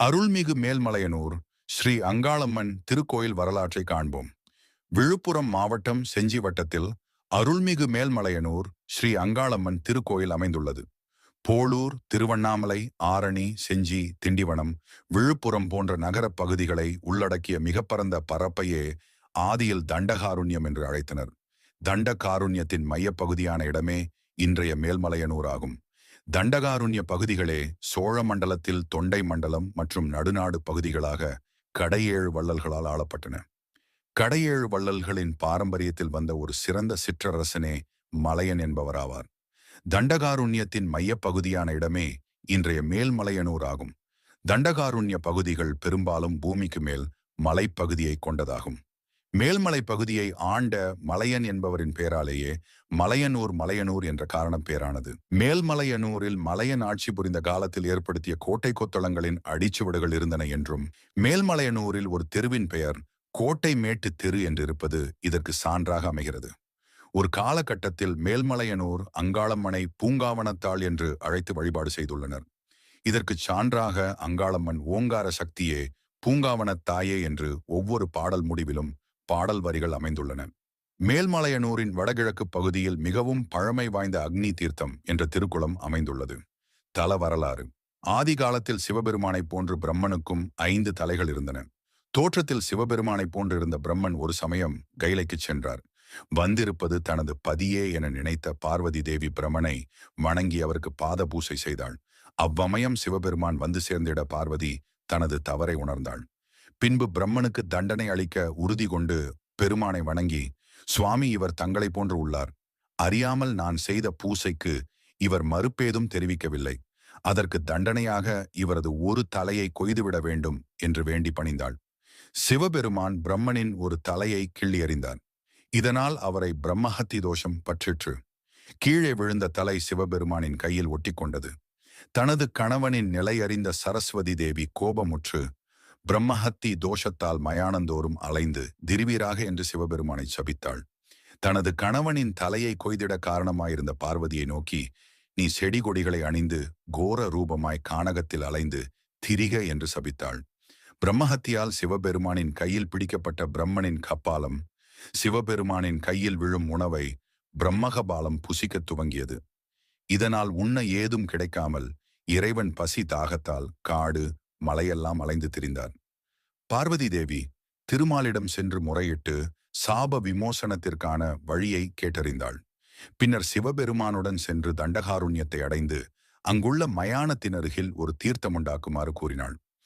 அருள்மிகு மேல்மலையனூர் ஸ்ரீ அங்காளம்மன் திருக்கோயில் வரலாற்றை காண்போம். விழுப்புரம் மாவட்டம் செஞ்சி வட்டத்தில் அருள்மிகு மேல்மலையனூர் ஸ்ரீ அங்காளம்மன் திருக்கோயில் அமைந்துள்ளது. போளூர் திருவண்ணாமலை ஆரணி செஞ்சி திண்டிவனம் விழுப்புரம் போன்ற நகரப் பகுதிகளை உள்ளடக்கிய மிகப்பரந்த பரப்பையே ஆதியில் தண்டகாருண்யம் என்று அழைத்தனர். தண்டகாருண்யத்தின் மையப்பகுதியான இடமே இன்றைய மேல்மலையனூர் ஆகும். தண்டகாருண்ய பகுதிகளே சோழ மண்டலத்தில் தொண்டை மண்டலம் மற்றும் நடுநாடு பகுதிகளாக கடையேழு வள்ளல்களால் ஆளப்பட்டன. கடையேழு வள்ளல்களின் பாரம்பரியத்தில் வந்த ஒரு சிறந்த சிற்றரசனே மலையன் என்பவராவார். தண்டகாருண்யத்தின் மையப்பகுதியான இடமே இன்றைய மேல்மலையனூர் ஆகும். தண்டகாருண்ய பகுதிகள் பெரும்பாலும் பூமிக்கு மேல் மலைப்பகுதியை கொண்டதாகும். மேல்மலை பகுதியை ஆண்ட மலையன் என்பவரின் பெயராலேயே மலையனூர் மலையனூர் என்ற காரணம் பேரானது. மேல்மலையனூரில் மலையன் ஆட்சி புரிந்த காலத்தில் ஏற்படுத்திய கோட்டை கொத்தளங்களின் அடிச்சுவடுகள் இருந்தன என்றும் மேல்மலையனூரில் ஒரு தெருவின் பெயர் கோட்டை மேட்டு தெரு என்றிருப்பது இதற்கு சான்றாக அமைகிறது. ஒரு காலகட்டத்தில் மேல்மலையனூர் அங்காளம்மனை பூங்காவனத்தாள் என்று அழைத்து வழிபாடு செய்துள்ளனர். இதற்கு சான்றாக அங்காளம்மன் ஓங்கார சக்தியே பூங்காவனத்தாயே என்று ஒவ்வொரு பாடல் முடிவிலும் பாடல் வரிகள் அமைந்துள்ளன. மேல்மலையனூரின் வடகிழக்கு பகுதியில் மிகவும் பழமை வாய்ந்த அக்னி தீர்த்தம் என்ற திருக்குளம் அமைந்துள்ளது. தல வரலாறு. ஆதி காலத்தில் சிவபெருமானை போன்று பிரம்மனுக்கும் ஐந்து தலைகள் இருந்தன. தோற்றத்தில் சிவபெருமானை போன்றிருந்த பிரம்மன் ஒரு சமயம் கைலைக்குச் சென்றார். வந்திருப்பது தனது பதியே என நினைத்த பார்வதி தேவி பிரமனை வணங்கி அவருக்கு பாத பூசை செய்தாள். அவ்வமயம் சிவபெருமான் வந்து சேர்ந்திட பார்வதி தனது தவறை உணர்ந்தாள். பின்பு பிரம்மனுக்கு தண்டனை அளிக்க உறுதி கொண்டு பெருமானை வணங்கி சுவாமி இவர் தங்களை போன்று உள்ளார். அறியாமல் நான் செய்த பூசைக்கு இவர் மறுப்பேதும் தெரிவிக்கவில்லை. அதற்கு தண்டனையாக இவரது ஒரு தலையை கொய்துவிட வேண்டும் என்று வேண்டி பணிந்தாள். சிவபெருமான் பிரம்மனின் ஒரு தலையை கிள்ளி எறிந்தார் இதனால் அவரை பிரம்மஹத்தி தோஷம் பற்றிற்று. கீழே விழுந்த தலை சிவபெருமானின் கையில் ஒட்டிக்கொண்டது. தனது கணவனின் நிலையறிந்த சரஸ்வதி தேவி கோபமுற்று பிரம்மஹத்தி தோஷத்தால் மயானந்தோறும் அலைந்து திருவீராக என்று சிவபெருமானை சபித்தாள். தனது கணவனின் தலையை கொய்திட காரணமாயிருந்த பார்வதியை நோக்கி நீ செடி கொடிகளை அணிந்து கோர ரூபமாய் கானகத்தில் அலைந்து திரிக என்று சபித்தாள். பிரம்மஹத்தியால் சிவபெருமானின் கையில் பிடிக்கப்பட்ட பிரம்மனின் கப்பாலம் சிவபெருமானின் கையில் விழும் உணவை பிரம்மகபாலம் புசிக்கத் துவங்கியது. இதனால் உண்ண ஏதும் கிடைக்காமல் இறைவன் பசி தாகத்தால் காடு மலையெல்லாம் அலைந்து திரிந்தார். பார்வதி தேவி திருமாலிடம் சென்று முறையிட்டு சாப விமோசனத்திற்கான வழியை கேட்டறிந்தாள். பின்னர் சிவபெருமானுடன் சென்று தண்டகாருண்யத்தை அடைந்து அங்குள்ள மயானத்தினருகில் ஒரு தீர்த்தம் உண்டாக்குமாறு கூறினாள்.